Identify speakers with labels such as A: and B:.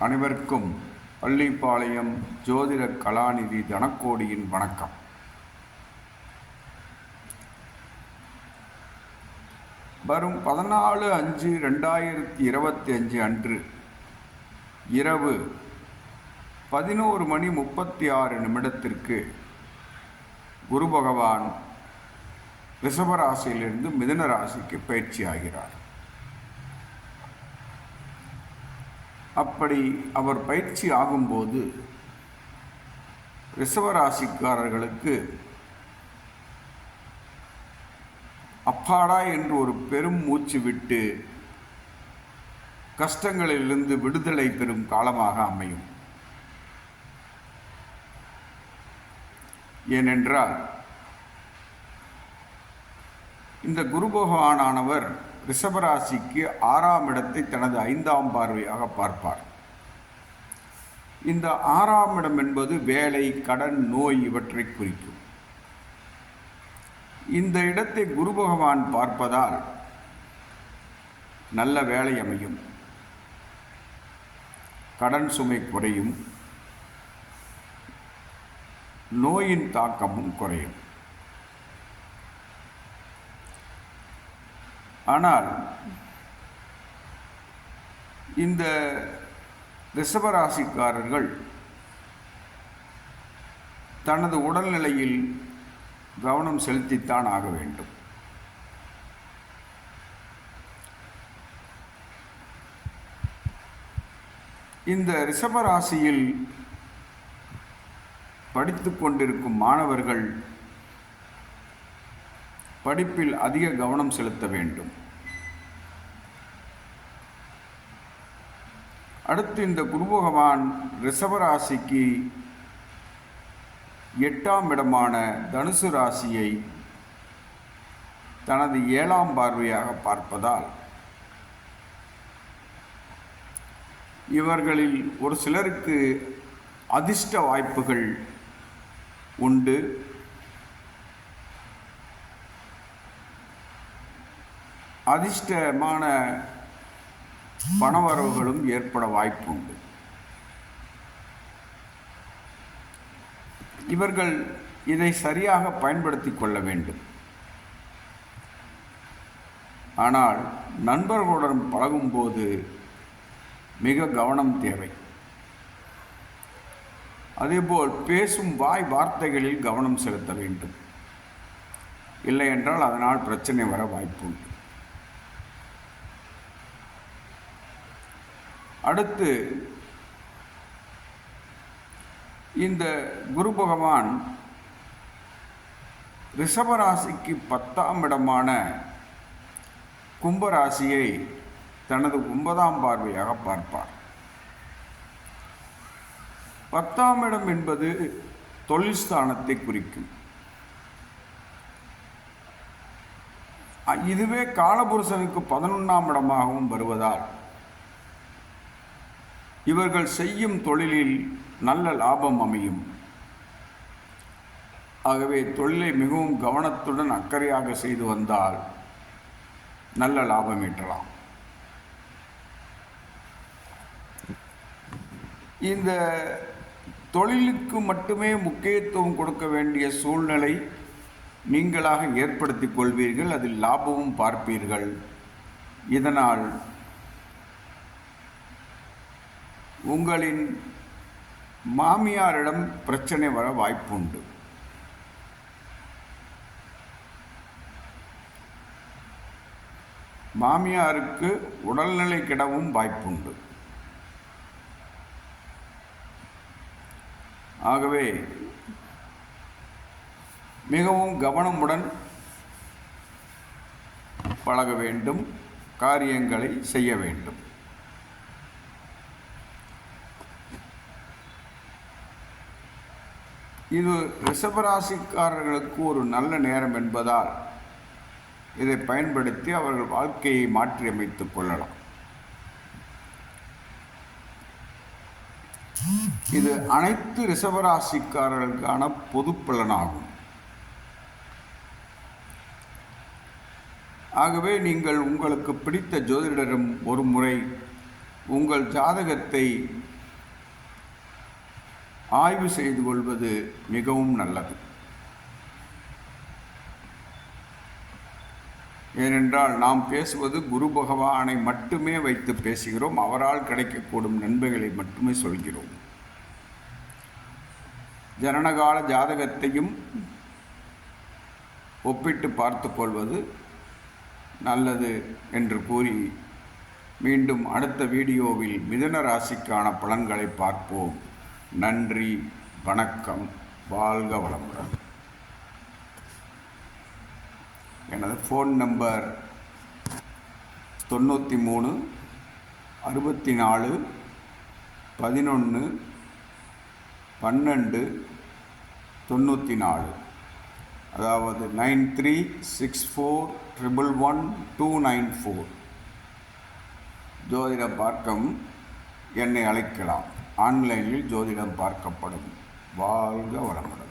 A: அனைவருக்கும் பள்ளிப்பாளையம் ஜோதிட கலாநிதி தனக்கோடியின் வணக்கம். வரும் பதினாலு அஞ்சு ரெண்டாயிரத்தி இருபத்தி அஞ்சு அன்று இரவு பதினோரு மணி முப்பத்தி ஆறு நிமிடத்திற்கு குரு பகவான் ரிஷபராசியிலிருந்து மிதுன ராசிக்கு பயிற்சி ஆகிறார் அப்படி அவர் பயிற்சி ஆகும்போது ரிசவராசிக்காரர்களுக்கு அப்பாடா என்று ஒரு பெரும் மூச்சு விட்டு கஷ்டங்களிலிருந்து விடுதலை பெறும் காலமாக அமையும். ஏனென்றால் இந்த குரு பகவானானவர் ரிஷபராசிக்கு ஆறாம் இடத்தை தனது ஐந்தாம் பார்வையாக பார்ப்பார். இந்த ஆறாம் இடம் என்பது வேலை கடன் நோய் இவற்றை குறிக்கும். இந்த இடத்தை குரு பகவான் பார்ப்பதால் நல்ல வேலை அமையும். கடன் சுமை குறையும். நோயின் தாக்கமும் குறையும். ஆனால் இந்த ரிஷபராசிக்காரர்கள் தனது உடல்நிலையில் கவனம் செலுத்தித்தான் ஆக வேண்டும். இந்த ரிஷபராசியில் படித்து கொண்டிருக்கும் மாணவர்கள் படிப்பில் அதிக கவனம் செலுத்த வேண்டும். அடுத்து இந்த குரு பகவான் ரிஷபராசிக்கு எட்டாம் இடமான தனுசு ராசியை தனது ஏழாம் பார்வையாக பார்ப்பதால் இவர்களில் ஒரு சிலருக்கு அதிர்ஷ்ட வாய்ப்புகள் உண்டு. அதிர்ஷ்டமான பணவரவுகளும் ஏற்பட வாய்ப்புண்டு. இவர்கள் இதை சரியாக பயன்படுத்தி கொள்ள வேண்டும். ஆனால் நண்பர்களுடன் பழகும்போது மிக கவனம் தேவை. அதேபோல் பேசும் வாய் வார்த்தைகளில் கவனம் செலுத்த வேண்டும். இல்லை என்றால் அதனால் பிரச்சனை வர வாய்ப்பு அடுத்து இந்த குரு பகவான் ரிஷபராசிக்கு பத்தாம் இடமான கும்பராசியை தனது ஒன்பதாம் பார்வையாக பார்ப்பார். பத்தாம் இடம் என்பது தொழில் ஸ்தானத்தை குறிக்கும். இதுவே காலபுருஷனுக்கு பதினொன்றாம் இடமாகவும் வருவதால் இவர்கள் செய்யும் தொழிலில் நல்ல லாபம் அமையும். ஆகவே தொழிலை மிகவும் கவனத்துடன் அக்கறையாக செய்து வந்தால் நல்ல லாபம் ஈட்டலாம். இந்த தொழிலுக்கு மட்டுமே முக்கியத்துவம் கொடுக்க வேண்டிய சூழ்நிலை நீங்களாக ஏற்படுத்திக் கொள்வீர்கள் அதில் லாபமும் பார்ப்பீர்கள். இதனால் உங்களின் மாமியாரிடம் பிரச்சனை வர வாய்ப்புண்டு. மாமியாருக்கு உடல்நிலை கிடவும் வாய்ப்புண்டு. ஆகவே மிகவும் கவனமுடன் பழக வேண்டும் காரியங்களை செய்ய வேண்டும். இது ரிஷபராசிக்காரர்களுக்கு ஒரு நல்ல நேரம் என்பதால் இதை பயன்படுத்தி அவர்கள் வாழ்க்கையை மாற்றியமைத்துக் கொள்ளலாம். இது அனைத்து ரிஷபராசிக்காரர்களுக்கான பொது பலனாகும். ஆகவே நீங்கள் உங்களுக்கு பிடித்த ஜோதிடரிடம் ஒரு முறை உங்கள் ஜாதகத்தை ஆய்வு செய்து கொள்வது மிகவும் நல்லது. ஏனென்றால் நாம் பேசுவது குரு பகவானை மட்டுமே வைத்து பேசுகிறோம் அவரால் கிடைக்கக்கூடும் நன்மைகளை மட்டுமே சொல்கிறோம். ஜனனகால ஜாதகத்தையும் ஒப்பிட்டு பார்த்து கொள்வது நல்லது என்று கூறி மீண்டும் அடுத்த வீடியோவில் மிதுன ராசிக்கான பலன்களை பார்ப்போம். நன்றி வணக்கம் வாழ்க வளமுடன். எனது ஃபோன் நம்பர் தொண்ணூற்றி மூணு அறுபத்தி நாலு பதினொன்று பன்னெண்டு தொண்ணூற்றி நாலு அதாவது nine three six four triple one two nine four. ஜோதிட பார்க்கம் என்னை அழைக்கலாம். ஆன்லைனில் ஜோதிடம் பார்க்கப்படும். வாழ்க வளமுடன்.